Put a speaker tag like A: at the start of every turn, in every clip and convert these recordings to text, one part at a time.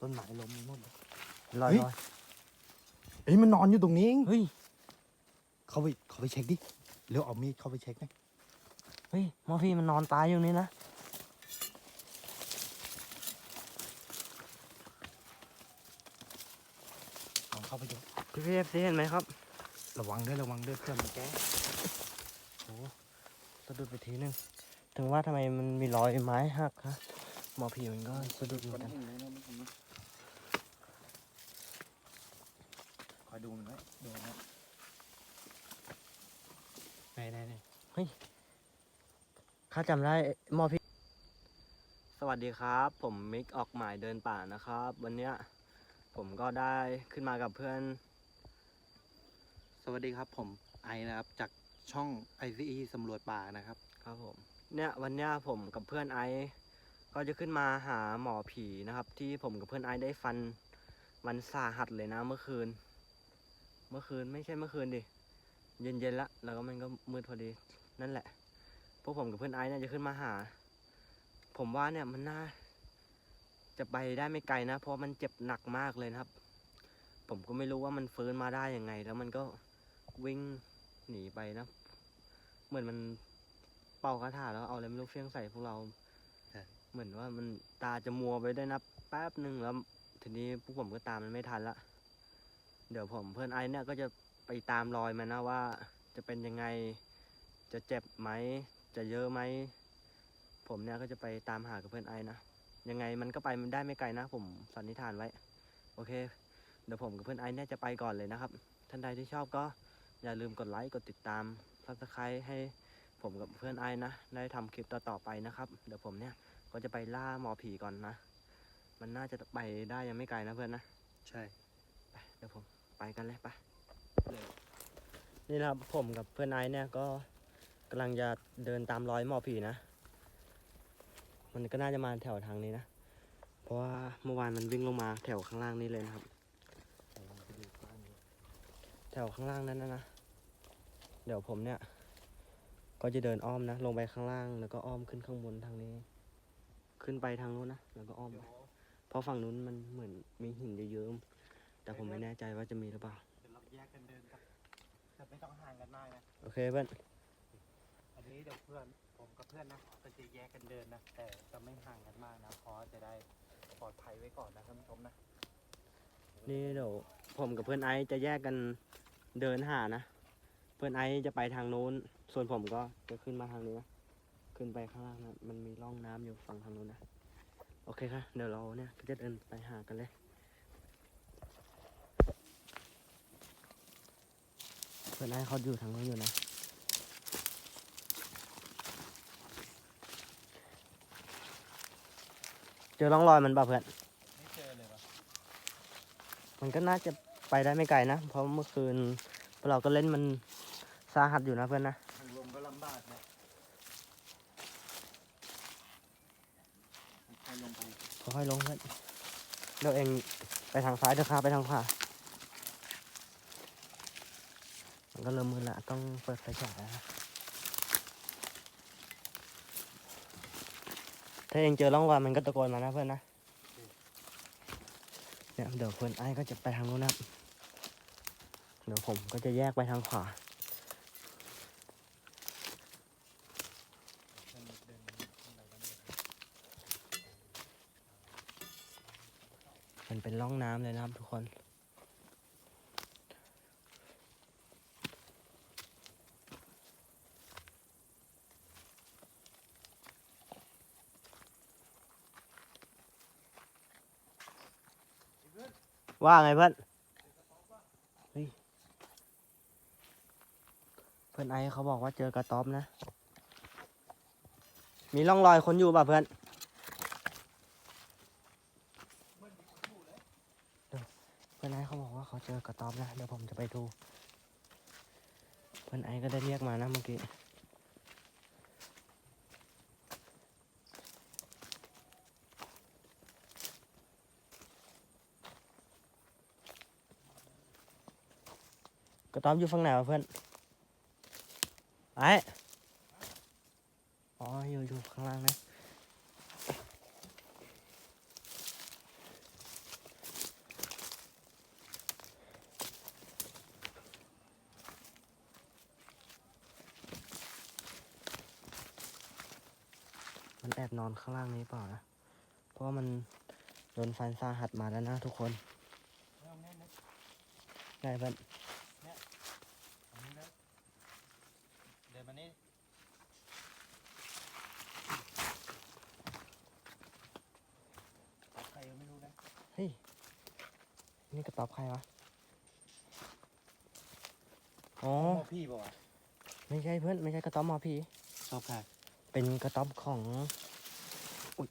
A: ต้นไม้ล้มหมดเลย
B: ลอย
A: เฮ้ย
B: ลอย
A: เอ้ยมันนอนอยู่ตรงนี้เอง
B: เฮ้ย
A: เข้าไปเข้าไปเช็คดิเร็วเอามีดเข้าไปเช็คหน่อย
B: เฮ้ยหมอพี่มันนอนตายอยู่นี่นะ
A: ลองเข้าไปดู
B: พี่พี่เอฟซีเห็นไหมครับ
A: ระวังด้วยระวังด้วยเพื่อนมันแก้
B: โอ้สะดุดไปทีนึง ถึงว่าทำไมมันมีรอยไม้หักฮะหมอพี่มันก็สะดุดเหมือนกัน
A: อยดูมันไว้ดูมันไว้ไหนไหนไหน
B: ข้าจำได้หมอพี่ สวัสดีครับ ผมมิกออกหมายเดินป่านะครับ วันเนี้ยผมก็ได้ขึ้นมากับเพื่อน
C: สวัสดีครับ ผมไอนะครับจากช่อง ICE สำรวจป่านะครับ
B: ครับผม เนี่ยวันเนี้ยผมกับเพื่อนไอซ์ก็จะขึ้นมาหาหมอผีนะครับ ที่ผมกับเพื่อนไอซ์ได้ฟันมันสาหัสเลยนะเมื่อคืน เมื่อคืนไม่ใช่เมื่อคืนดิ เย็นเย็นๆละ แล้วก็มันก็มืดพอดี นั่นแหละ พวกผมกับเพื่อนไอซ์เนี่ยจะขึ้นมาหา ผมว่าเนี่ยมันน่า จะไปได้ไม่ไกลนะ เพราะมันเจ็บหนักมากเลยนะครับ ผมก็ไม่รู้ว่ามันฟื้นมาได้ยังไง แล้วมันก็วิ่งหนีไปนะ เหมือนมันเป่าคาถาแล้วเอาอะไรไม่รู้เฟี้ยงใส่พวกเรา
C: ใช่
B: เหมือนว่ามันตาจะมัวไปได้นะแป๊บหนึ่งแล้วทีนี้พวกผมก็ตามมันไม่ทันละ เดี๋ยวผมเพื่อนไอซ์เนี่ยก็จะไปตามรอยมันนะว่าจะเป็นยังไง จะเจ็บไหม จะเยอะไหม ผมเนี่ยก็จะไปตามหากับเพื่อนไอซ์นะ ยังไงมันก็ไปมันได้ไม่ไกลนะ ผมสันนิษฐานไว้ โอเค เดี๋ยวผมกับเพื่อนไอซ์เนี่ยจะไปก่อนเลยนะครับ ท่านใดที่ชอบก็อย่าลืมกดไลค์ กดติดตามซับสไครต์ให้ผมกับเพื่อนไอซ์นะ ได้ทำคลิปต่อๆไปนะครับ เดี๋ยวผมเนี่ยก็จะไปล่าหมอผีก่อนนะ มันน่าจะไปได้ยังไม่ไกลนะเพื่อนนะ
C: ใช่
B: ไปเดี๋ยวผม ไปกันเลยไปนี่นะครับผมกับเพื่อนไอซ์เนี่ยก็กำลังจะเดินตามรอยหมอผีนะ มันก็น่าจะมาแถวทางนี้นะ เพราะว่าเมื่อวานมันวิ่งลงมาแถวข้างล่างนี้เลยนะครับ แถวข้างล่างนั้นนะนะ เดี๋ยวผมเนี่ย ก็จะเดินอ้อมนะ ลงไปข้างล่าง แล้วก็อ้อมขึ้นข้างบนทางนี้ ขึ้นไปทางนู้นนะ แล้วก็อ้อม เพราะฝั่งนู้นมันเหมือนมีหินเยอะๆ แต่ผมไม่แน่ใจว่าจะมีหรือเปล่า
A: เดี๋ยวเราแยกกันเดินครับแต่ไม่ต้องห่างกันมากนะ
B: โอเคเพื่อน
A: อันนี้เดี๋ยวเพื่อนผมกับเพื่อนนะก็จะแยกกันเดินนะ แต่จะไม่ห่างกันมากนะเพราะจะได้ปลอดภัยไว้ก่อนนะท่านผู้ชมนะ
B: นี่เดี๋ยวผมกับเพื่อนไอซ์จะแยกกันเดินหานะ เพื่อนไอซ์จะไปทางนู้น ส่วนผมก็จะขึ้นมาทางนี้นะ ขึ้นไปข้างล่างนะ มันมีร่องน้ำอยู่ฝั่งทางนู้นนะ โอเคค่ะ เดี๋ยวเราเนี่ยก็จะเดินไปหากันเลย เพื่อนไอซ์เขาอยู่ทางนู้นอยู่นะเจอร่องรอยมันป่ะเพื่อน
A: ไม่เจอเลยวะ
B: มันก็น่าจะไปได้ไม่ไกลนะ เพราะเมื่อคืนพวกเราก็เล่นมันสาหัสอยู่นะเพื่อนนะ
A: ทางลงก็ลำบากนะค่อยๆลงไป
B: ค่อยๆลงเพื่อนเดี๋ยวเองไปทางซ้ายเดี๋ยวข้าไปทางขวา มัน ก็เริ่มมืดละต้องเปิดไฟฉายแล้วถ้าเองเจอร่องรอยมันก็ตะโกนมานะเพื่อนนะเนี่ยเดี๋ยวเพื่อนไอ้ก็จะไปทางนู้นนะเดี๋ยวผมก็จะแยกไปทางขวา
A: เดินเดินข้างในกันเดิน
B: มันเป็นร่องน้ำเลยนะครับทุกคน ว่าไงเพื่อนเพื่อนไอเขาบอกว่าเจอกระต๊อบนะ มีร่องรอยคนอยู่ป่ะเพื่อนเพื่อนไอเขาบอกว่าเขาเจอกระต๊อบนะ เดี๋ยวผมจะไปดู เพื่อนไอก็ได้เรียกมานะเมื่อกี้ ระต๊อบอยู่ฝั่งไหนวะเพื่อนไปอ๋ออยู่อยู่ข้างล่างนะมันแอบนอนข้างล่างนี้เปล่านะ เพราะมันโดนฟันซาหัดมาแล้วนะทุกคน ได้เพื่อน
A: นมานี่ใครก็ไม่รู้นะ
B: เฮ้ย นี่กระต๊อบใครวะ อ๋อ
C: พ่อพี่บอกว่า
B: ไม่ใช่เพื่อน ไม่ใช่กระต๊อบหมอผี
C: ชอบใคร
B: เป็นกระต๊อบของ อุ้ย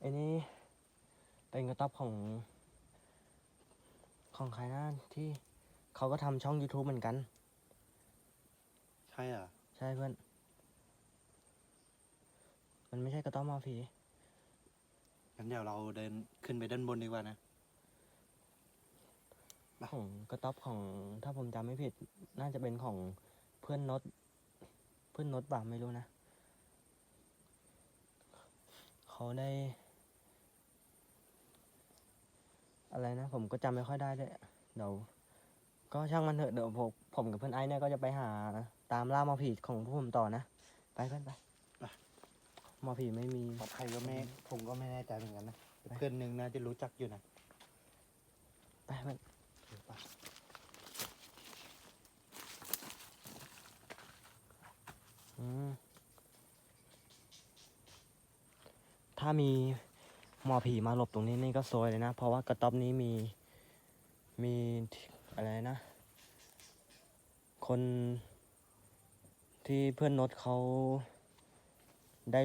B: ไอ้นี่ เป็นกระต๊อบของ ของใครนะที่เขาก็ทำช่อง YouTube เหมือนกัน
C: ใช่เหรอ
B: ใช่เพื่อน มันไม่ใช่กระต๊อบหมอผี
C: งั้นเดี๋ยวเราเดินขึ้นไปด้านบนดีกว่านะ
B: ของกระต๊อบของถ้าผมจำไม่ผิด น่าจะเป็นของเพื่อนนดเพื่อนนดบ่าไม่รู้นะ เขาได้ อะไรนะ ผมก็จำไม่ค่อยได้ด้วยเดี๋ยวก็ช่างมันเถอะเดี๋ยวผมผมกับเพื่อนไอ้เนี่ยก็จะไปหา ตามล่าหมอผีของพวกผมต่อนะ ไปเพื่อนไปหมอผีไม่มี
C: ปลอดภัยก็ไม่ผมก็ไม่แน่ใจเหมือนกันนะ
B: ไป
C: เพื่อนหนึ่งน่าจะรู้จักอยู่นะ
B: ไปเพื่อน
C: ไป
B: อืมถ้ามีหมอผีมาหลบตรงนี้นี่ก็ซวยเลยนะ เพราะว่ากระต๊อบนี้มี มีอะไรนะ คน ที่เพื่อนนดเขาได้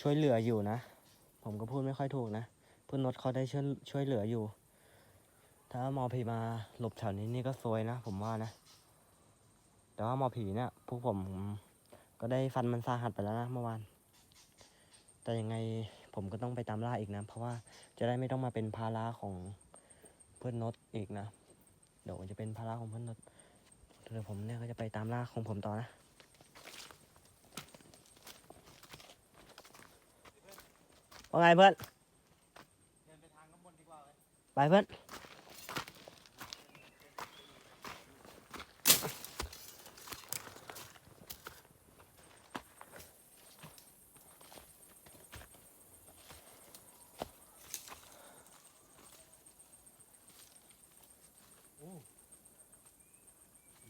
B: ช่วยเหลืออยู่นะ ผมก็พูดไม่ค่อยถูกนะ เพื่อนนดเขาได้ช่วยช่วยเหลืออยู่ ถ้ามอผีมาหลบแถวนี้นี่ก็ซวยนะ ผมว่านะ แต่ว่ามอผีเนี่ยพวกผมก็ได้ฟันมันสาหัสไปแล้วนะเมื่อวาน แต่ยังไงผมก็ต้องไปตามล่าอีกนะ เพราะว่าจะได้ไม่ต้องมาเป็นภาระของเพื่อนนดอีกนะ เดี๋ยวจะเป็นภาระของเพื่อนนด เดี๋ยวผมเนี่ยก็จะไปตามล่าของผมต่อนะว่าไงเพื่อน
A: ไปเพื่
B: อน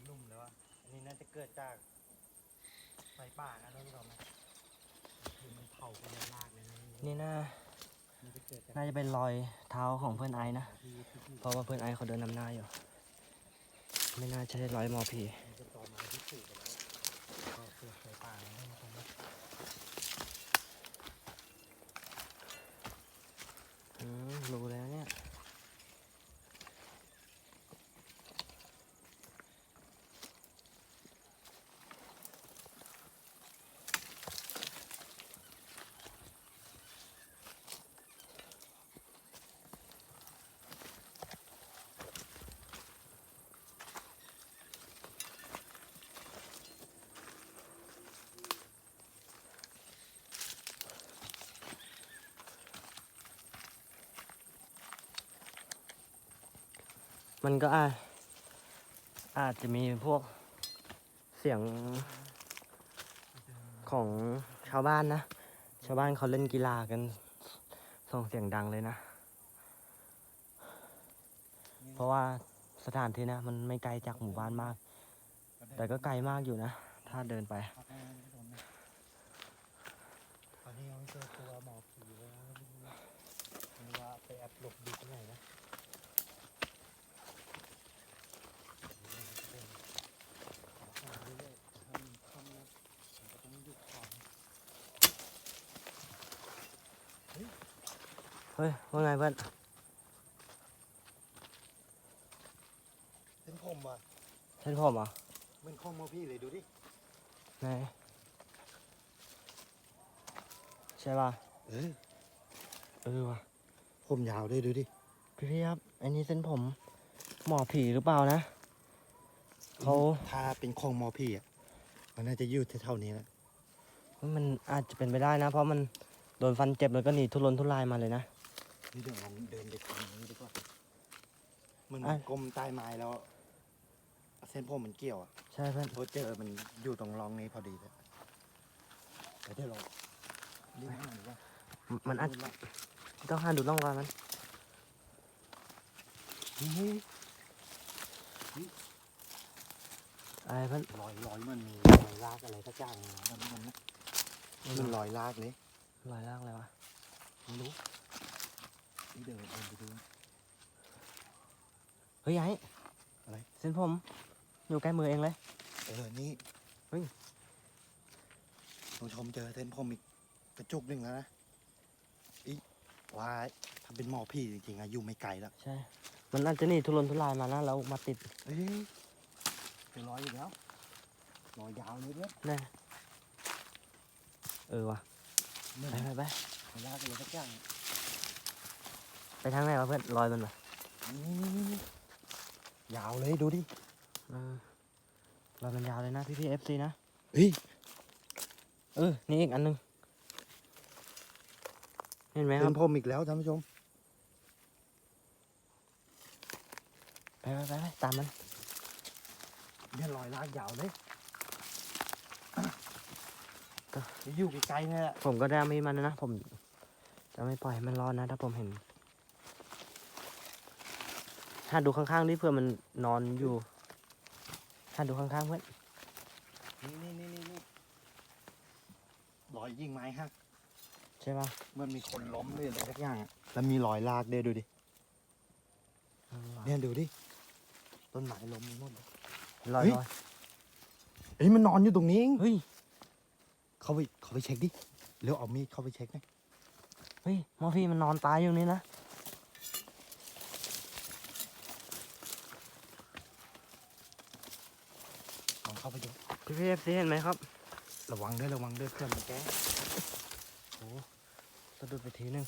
A: นุ่มเลยวะอันนี้น่าจะเกิดจาก ไฟป่านะท่านผู้ชมนะคือมันเผาไปเลยลากเลยนะ
B: นี่น่า
A: มันจะเกิดจาก
B: น่าจะเป็นรอยเท้าของเพื่อนไอนะ
A: ที่ที่ที่
B: เพราะว่าเพื่อนไอเขาเดินนำหน้าอยู่ ไม่น่าจะได้รอยหมอผี
A: มันจะต่อไม้ที่สูงไปแล้วก็เกิดไฟป่านะท่านผู้ชมนะ
B: อืมรู้แล้ว มันก็อาจอาจจะมีพวกเสียงของชาวบ้านนะ ชาวบ้านเขาเล่นกีฬากันส่งเสียงดังเลยนะ เพราะว่าสถานที่นะมันไม่ไกลจากหมู่บ้านมาก แต่ก็ไกลมากอยู่นะ ถ้าเดินไป
A: ตอนนี้ยังไม่เจอตัวหมอผีเลยนะไม่รู้ว่าไม่รู้ว่าไปแอบหลบอยู่ที่ไหนนะหาเรื่อยๆถ้ามันค่ำนะผมก็ต้องหยุดก่อน
B: เฮ้ยว่าไงเพื่อน
C: เป็นผมว่ะ
B: เส้นผมเหรอ
C: เหมือนข้องมอพี่เลยดูดิ
B: ไหนใช่ป่ะ
C: เออ
B: เออว่ะ
C: ผมยาวด้วยดูดิ
B: พี่พี่ครับอันนี้เส้นผมหมอผีหรือเปล่านะเขา
C: ถ้าเป็นข้องมอพี่อะ มันน่าจะอยู่แถวๆนี้แหละ
B: มันอาจจะเป็นไปได้นะ เพราะมันโดนฟันเจ็บแล้วก็หนีทุรนทุรายมาเลยนะ
C: นี่เดี๋ยวลองเดินไปทางนี้ดีกว่า มัน
B: อะ
C: กลมใต้ไม้แล้ว เส้นผมมันเกี่ยวอะ
B: ใช่เพื่อน
C: เพราะเจอมันอยู่ตรงร่องนี้พอดีเลยไปเดี๋ยวเราเรียกหน่อยว่า
B: มันอาจต้องหาดูร่องรอยมัน
C: เฮ้ย
B: อะไรเพื่อน
C: รอยรอยมันมีรอยลากอะไรสักอย่างนะมันมันนะมันรอยลากเลย
B: รอยล่างอะไรวะ
C: ไม่รู้ นี่เดี๋ยวเดินไปดู
B: เฮ้ยไอ้
C: อะไร
B: เส้นผม อยู่ใกล้มือเองเลย
C: เออ นี่
B: เฮ้ย
C: ท่านผู้ชมเจอเส้นผมอีกกระจุกหนึ่งแล้วนะอีว่าถ้าเป็นหมอพี่จริงๆอะอยู่ไม่ไกลแล้ว
B: ใช่ มันอาจจะหนีทุรนทุรายมานะแล้วมาติด
C: เฮ้ยเป็นรอยอีกแล้วรอยยาวเลยเนี่ย
B: แน่เออว่ะ
C: เหมือน
B: ไปไปไป
C: รอยลากอะไรสักอย่าง
B: ไป ทางไหนวะเพื่อนรอยมันวะ
C: นี่นี่นี่นี่ยาวเลยดูดิ
B: เออรอยมันยาวเลยนะพี่พี่เอฟซีนะ
C: เฮ้ย
B: เออนี่อีกอันหนึงเห็นไหมค
C: เป็
B: รับ
C: นผมอีกแล้วท่านผู้ชม
B: ไปไปไปไปตามมัน
C: เนี่ยรอยลากยาวเลยอยู่ไกลๆเนี่ยแหละ
B: ผมก็ได้ไม่มันนะ ผมจะไม่ปล่อยให้มันรอดนะ ถ้าผมเห็น ถ้าดูข้างๆนี่เพื่อมันนอนอยู่ ถ้าดูข้างๆเพื่อน
C: นี่นี่นี่นี่นี่รอยยิงไม้ฮะ
B: ใช่ป่ะ
C: มันมีคนล้มเลยอะไรสักอย่างอะแล้วมีรอยลากด้วยดูดิ
B: เออว่ะ
C: เนี่ยดูดิ ต้นไม้ล้มไปหมดเลย
B: รอย
C: เฮ้ย
B: รอย
C: เฮ้ยมันนอนอยู่ตรงนี้เอง
B: เฮ้ย
C: เขาไปเขาไปเช็คดิ เร็วเอามีดเข้าไปเช็คหน่อย
B: เฮ้ยหมอพี่มันนอนตายอยู่นี่นะ
C: ลอง เข้าไปดู
B: พี่พี่เอฟซีเห็นไหมครับ
C: ระวังด้วยระวังด้วยเพื่อนมันแก้
B: โอ้สะดุดไปทีนึง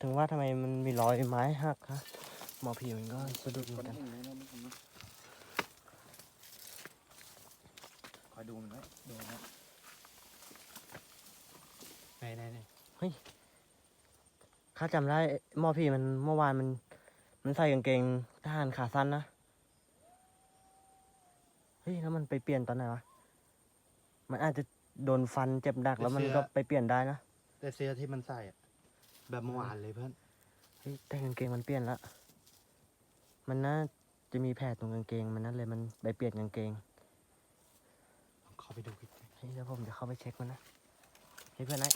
B: ถึงว่าทำไมมันมีรอยไม้หักฮะหมอผีมันก็สะดุดเหมือนกัน
C: คอยดูมันไว้ดูมันไว้ไหนไหนไหน
B: ข้าจำได้หมอผีมันเมื่อวานมัน มันใส่กางเกงทหารขาสั้นนะเฮ้ยแล้วมันไปเปลี่ยนตอนไหนวะ มันอาจจะโดนฟันเจ็บหนักแล้วมันก็ไปเปลี่ยนได้นะ
C: แต่เสื้อที่มันใส่อะแบบเมื่อวานเลยเพื่อน
B: เฮ้ยแต่กางเกงมันเปลี่ยนละ มันน่าจะมีแผลตรงกางเกงมันนั่นเลยมันไปเปลี่ยนกางเกง
C: ลองเข้าไปดูกัน
B: เฮ้ยเดี๋ยวผมจะเข้าไปเช็คมันนะเฮ้ยเพื่อนไอ้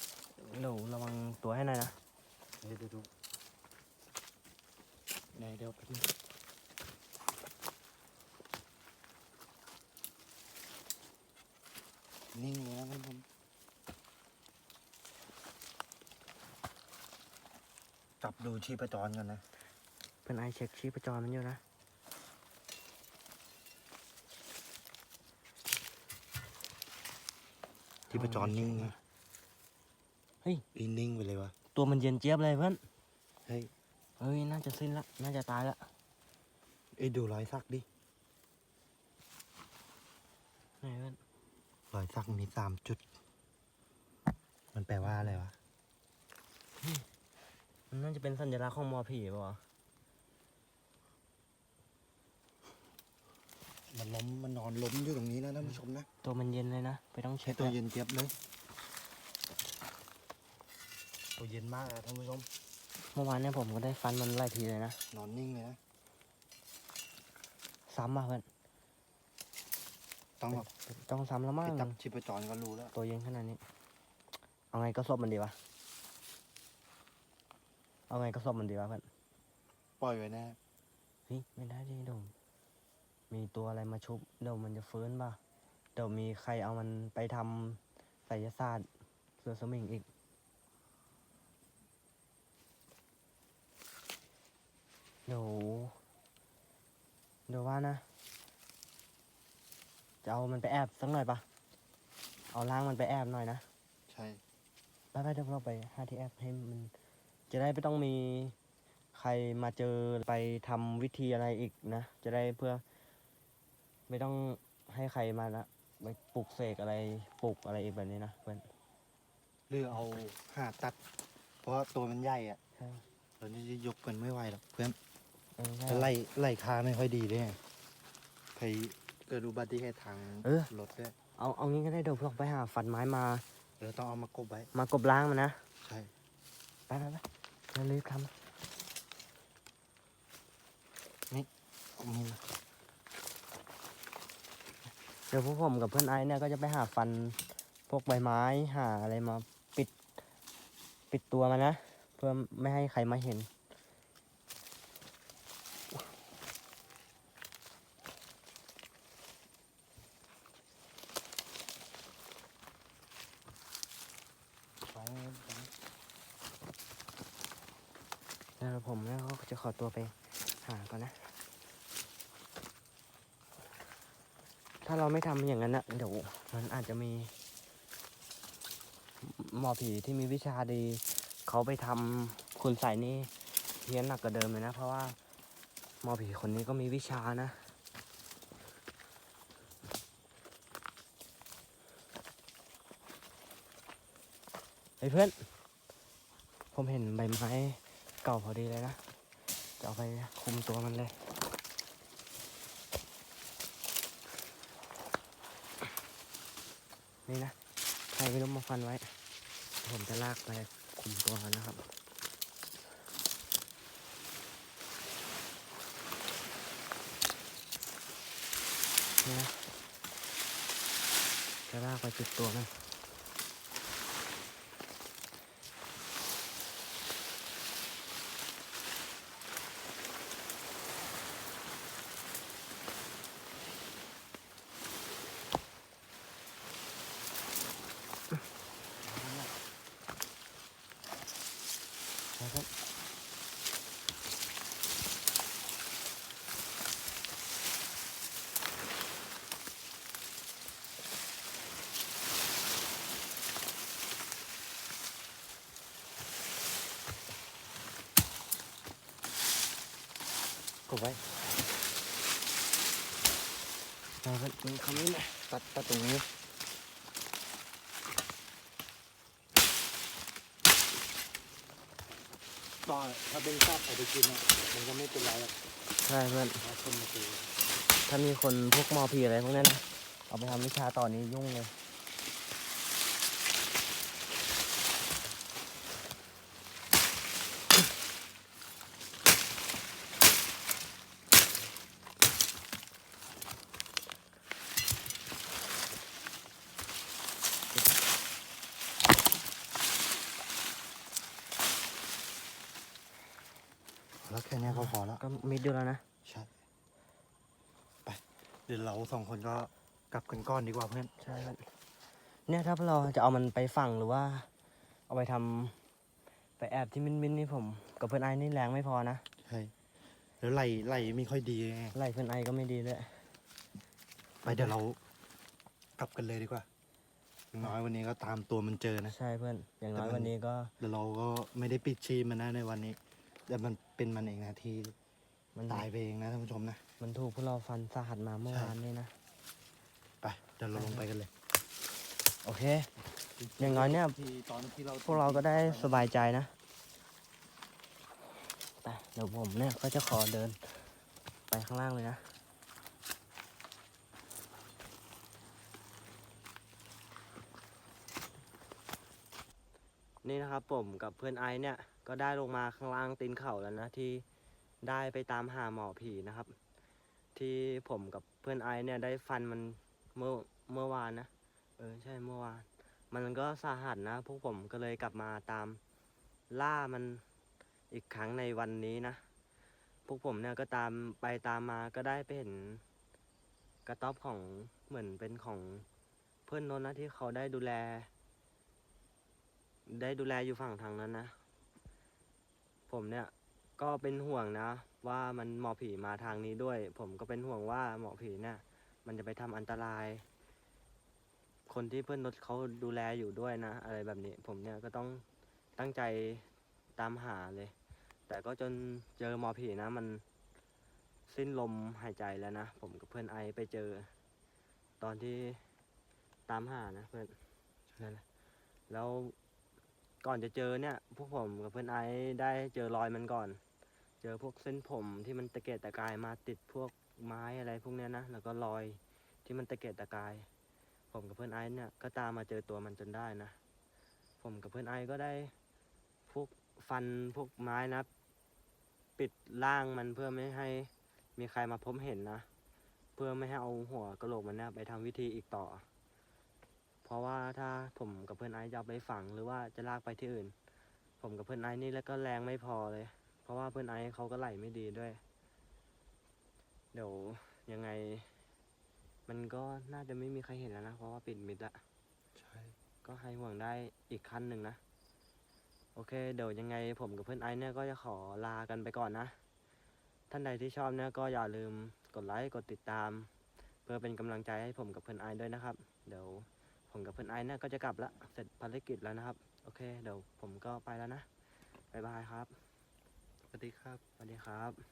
B: เดี๋ยวระวังตัวให้หน่อยนะ
C: เดี๋ยวดูดูไหนเดี๋ยวไปดู นิ่งเลยนะท่านผู้ชมจับดูชีพจรกันนะ
B: เพื่อนไอเช็คชีพจรมันอยู่นะ
C: ชีพจรนิ่งนะ
B: เฮ้ย
C: อีนิ่งไปเลยวะ
B: ตัวมันเย็นเจี๊ยบเลยเพื่อน
C: เฮ้ย
B: เฮ้ย น่าจะสิ้นละ น่าจะตายละ
C: เอ้ยดูรอยสักดิ
B: ไหนเพื่อน
C: รอยสักมีสามจุด มันแปลว่าอะไรวะ
B: มันน่าจะเป็นสัญลักษณ์ของหมอผีป่ะวะ
C: มันล้มมันนอนล้มอยู่ตรงนี้นะท่านผู้ชมนะ
B: ตัวมันเย็นเลยนะ ไปต้องเช็
C: ใช้
B: ค
C: ตัว
B: ละ
C: เย็นเจี๊ยบเลย ตัวเย็นมากอะท่านผู้ชม
B: เมื่อวานเนี่ยผมก็ได้ฟันมันไล่ทีเลยนะ
C: นอนนิ่งเลยนะ
B: ซ้ำอะเพื่อน
C: ต้องแบบ
B: ต้องซ้ำแล้วมั้
C: ไป
B: ง
C: จับชีพจรก็รู้แล้ว
B: ตัวเย็นขนาดนี้ เอาไงก็ศพมันดีวะ เอาไงก็ศพมันดีวะเพื่อน
C: ปล่อยไว้แน่
B: เฮ้ยไม่ได้ดิเดี๋ยวมีตัวอะไรมาชุบเดี๋ยวมันจะฟื้นป่ะเดี๋ยวมีใครเอามันไปทำไสยศาสตร์เสือสมิงอีกเดี๋ยวเดี๋ยวว่านะ จะเอามันไปแอบสักหน่อยปะเอาล้างมันไปแอบหน่อยนะ
C: ใช่
B: ไปไปเดี๋ยวเราไปหาที่แอบให้มัน จะได้ไม่ต้องมีใครมาเจอไปทำวิธีอะไรอีกนะ จะได้เพื่อ ไม่ต้องให้ใครมาละไปปลุกเสกอะไรปลุกอะไรอีกแบบนี้นะเพื่อน
C: หรือเอาหาตัด เพราะว่าตัวมันใหญ่อะ
B: ใช่
C: เราจะยกกันไม่ไหวหรอกเพื่อน
B: เออใช่
C: จะไล่ไล่คาไม่ค่อยดีด้วยใครเกิดอุบัติเหตุทาง
B: เออ
C: รถด้วย
B: เอาเอางี้ก็ได้เดี๋ยวพวกไปหาฟันไม้มา
C: เราต้องเอามากบไว้
B: มากบล้างมันนะ
C: ใช่
B: ไปไปไปเรารีบทำ
C: นี่นะ
B: เดี๋ยวพวกผมกับเพื่อนไอซ์เนี่ยก็จะไปหาฟันพวกใบไม้หาอะไรมาปิด ปิดตัวมันนะ เพื่อไม่ให้ใครมาเห็น
C: ไป
B: แล้วผมเนี่ยก็จะ ขอตัวไปหาก่อนนะ ถ้าเราไม่ทำอย่างนั้นนะเดี๋ยวมันอาจจะมี หมอผีที่มีวิชาดี เขาไปทำคุณใส่นี่เฮี้ยนหนักกว่าเดิมเลยนะ เพราะว่าหมอผีคนนี้ก็มีวิชานะเฮ้เพื่อน ผมเห็นใบไม้เก่าพอดีเลยนะ จะเอาไปคุมตัวมันเลย นี่นะใครไม่รู้มาฟันไว้ ผมจะลากไปคุมตัวมันนะครับนี่นะจะลากไปจุดตัวมัน
C: กบไว้
B: นะครับมีคำนี้นะ
C: ตัดตัดตรงนี้ต่อถ้าเป็นซากเอาไปกินอะมันก็ไม่เป็นไรหรอก
B: ใช่เพื่อน
C: ถ้าคนมาเจอ
B: ถ้ามีคนพวกหมอผีอะไรพวกนั้นนะ เอาไปทำวิชาต่อนี้ยุ่งเลย
C: นี้ยก็พอแล้ว
B: ก็มิดอยู่แล้วนะ
C: ใช่ ไป เดี๋ยวเราสองคนก็กลับกันก้อนดีกว่าเพื่อน
B: ใช่ครับเนี่ยถ้าเราจะเอามันไปฝังหรือว่า เอาไปทำไปแอบที่มินมินนี่ผม กับเพื่อนไอ้นี่แรงไม่พอนะ
C: ใช่ แล้วไหลไหลไม่ค่อยดีไง
B: ไล่เพื่อนไอ้ก็ไม่ดีด้วย
C: ไปเดี๋ยวเรากลับกันเลยดีกว่าอย่างน้อยวันนี้ก็ตามตัวมันเจอนะ
B: ใช่เพื่อน อย่างน้อย
C: แต่มัน
B: วันนี้ก็
C: แล้วเราก็ไม่ได้ปิดชีพมันนะในวันนี้ แต่มันเป็นมันเองนะที่
B: มัน
C: ตายไปเองนะท่านผู้ชมนะ
B: มันถูกพวกเราฟันสาหัสมาเมื่อ
C: ใช่
B: วานนี่นะ
C: ไปเดี๋ยวเราลงไปกันเลย
B: โอเค อย่างน้อยเนี่ย
C: ที่ตอนที่เรา
B: พวกเราก็ได้สบายใจนะไปเดี๋ยวผมเนี่ยก็จะขอเดิน ไปข้างล่างเลยนะ นี่นะครับผมกับเพื่อนไอซ์เนี่ย ก็ได้ลงมาข้างล่างตีนเขาแล้วนะที่ได้ไปตามหาหมอผีนะครับ ที่ผมกับเพื่อนไอเนี่ยได้ฟันมันเมื่อเมื่อวานนะเออใช่เมื่อวาน มันก็สาหัสนะพวกผมก็เลยกลับมาตามล่ามันอีกครั้งในวันนี้นะพวกผมเนี่ยก็ตามไปตามมาก็ได้ไปเห็นกระต๊อบของเหมือนเป็นของเพื่อนนนท์นะที่เขาได้ดูแล ได้ดูแลอยู่ฝั่งทางนั้นนะ ผมเนี่ยก็เป็นห่วงนะ ว่ามันหมอผีมาทางนี้ด้วย ผมก็เป็นห่วงว่าหมอผีเนี่ย มันจะไปทำอันตราย คนที่เพื่อนรถเขาดูแลอยู่ด้วยนะ อะไรแบบนี้ ผมเนี่ยก็ต้องตั้งใจตามหาเลย แต่ก็จนเจอหมอผีนะ มันสิ้นลมหายใจแล้วนะ ผมกับเพื่อนไอไปเจอ ตอนที่ตามหานะเพื่อนนั่นแหละแล้ว ก่อนจะเจอเนี่ย พวกผมกับเพื่อนไอได้เจอรอยมันก่อน เจอพวกเส้นผมที่มันตะเกียกตะกายมาติดพวกไม้อะไรพวกเนี้ยนะแล้วก็รอยที่มันตะเกียกตะกาย ผมกับเพื่อนไอซ์เนี่ยก็ตามมาเจอตัวมันจนได้นะ ผมกับเพื่อนไอก็ได้พวกฟันพวกไม้นะ ปิดร่างมันเพื่อไม่ให้มีใครมาพบเห็นนะ เพื่อไม่ให้เอาหัวกระโหลกมันเนี่ยไปทำวิธีอีกต่อ ราะว่าถ้าผมกับเพื่อนไอซ์จะเอาไปฝังหรือว่าจะลากไปที่อื่น ผมกับเพื่อนไอซ์นี่แล้วก็แรงไม่พอเลย เพราะว่าเพื่อนไอซ์เขาก็ไหลไม่ดีด้วย เดี๋ยวยังไง มันก็น่าจะไม่มีใครเห็นแล้วนะ เพราะว่าปิดมิดละ
C: ใช่
B: ก็ให้ห่วงได้อีกขั้นหนึ่งนะ โอเค เดี๋ยวยังไงผมกับเพื่อนไอซ์เนี่ยก็จะขอลากันไปก่อนนะ ท่านใดที่ชอบเนี่ยก็อย่าลืมกดไลค์กดติดตาม เพื่อเป็นกำลังใจให้ผมกับเพื่อนไอซ์ด้วยนะครับ เดี๋ยว ผมกับเพื่อนไอซ์เนี่ยก็จะกลับละเสร็จภารกิจแล้วนะครับ โอเค เดี๋ยวผมก็ไปแล้วนะบ๊ายบายครับ
C: สวัสดีครับ
B: สวัสดีครับ